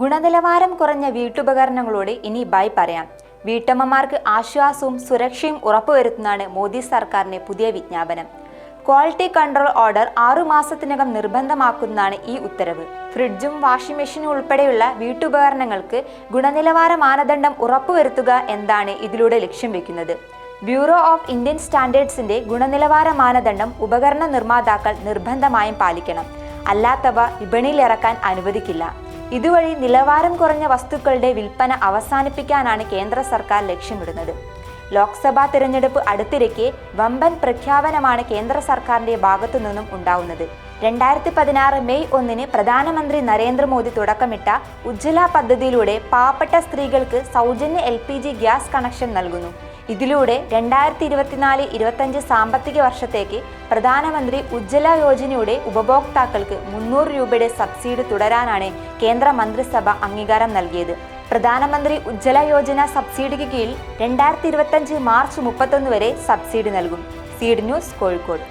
ഗുണനിലവാരം കുറഞ്ഞ വീട്ടുപകരണങ്ങളോട് ഇനി ബൈ പറയാം. വീട്ടമ്മമാർക്ക് ആശ്വാസവും സുരക്ഷയും ഉറപ്പുവരുത്തുന്നതാണ് മോദി സർക്കാരിന്റെ പുതിയ വിജ്ഞാപനം. ക്വാളിറ്റി കൺട്രോൾ ഓർഡർ ആറു മാസത്തിനകം നിർബന്ധമാക്കുന്നതാണ് ഈ ഉത്തരവ്. ഫ്രിഡ്ജും വാഷിംഗ് മെഷീനും ഉൾപ്പെടെയുള്ള വീട്ടുപകരണങ്ങൾക്ക് ഗുണനിലവാര മാനദണ്ഡം ഉറപ്പുവരുത്തുക എന്താണ് ഇതിലൂടെ ലക്ഷ്യം വെക്കുന്നത്. ബ്യൂറോ ഓഫ് ഇന്ത്യൻ സ്റ്റാൻഡേർഡ്സിന്റെ ഗുണനിലവാര മാനദണ്ഡം ഉപകരണ നിർമ്മാതാക്കൾ നിർബന്ധമായും പാലിക്കണം. അല്ലാത്തവ വിപണിയിലിറക്കാൻ അനുവദിക്കില്ല. ഇതുവഴി നിലവാരം കുറഞ്ഞ വസ്തുക്കളുടെ വിൽപ്പന അവസാനിപ്പിക്കാനാണ് കേന്ദ്ര സർക്കാർ ലക്ഷ്യമിടുന്നത്. ലോക്സഭാ തിരഞ്ഞെടുപ്പ് അടുത്തിരിക്കെ വമ്പൻ പ്രഖ്യാപനമാണ് കേന്ദ്ര സർക്കാരിന്റെ ഭാഗത്തു നിന്നും ഉണ്ടാവുന്നത്. രണ്ടായിരത്തി പതിനാറ് മെയ് ഒന്നിന് പ്രധാനമന്ത്രി നരേന്ദ്രമോദി തുടക്കമിട്ട ഉജ്ജ്വല പദ്ധതിയിലൂടെ പാവപ്പെട്ട സ്ത്രീകൾക്ക് സൗജന്യ എൽ ഗ്യാസ് കണക്ഷൻ നൽകുന്നു. ഇതിലൂടെ രണ്ടായിരത്തി ഇരുപത്തിനാല് ഇരുപത്തഞ്ച് സാമ്പത്തിക വർഷത്തേക്ക് പ്രധാനമന്ത്രി ഉജ്ജ്വല യോജനയുടെ ഉപഭോക്താക്കൾക്ക് മുന്നൂറ് രൂപയുടെ സബ്സിഡി തുടരാനാണ് കേന്ദ്ര മന്ത്രിസഭ അംഗീകാരം നൽകിയത്. പ്രധാനമന്ത്രി ഉജ്ജ്വല യോജന സബ്സിഡിക്ക് കീഴിൽ രണ്ടായിരത്തി ഇരുപത്തഞ്ച് മാർച്ച് മുപ്പത്തൊന്ന് വരെ സബ്സിഡി നൽകും. Seed news Kozhikode.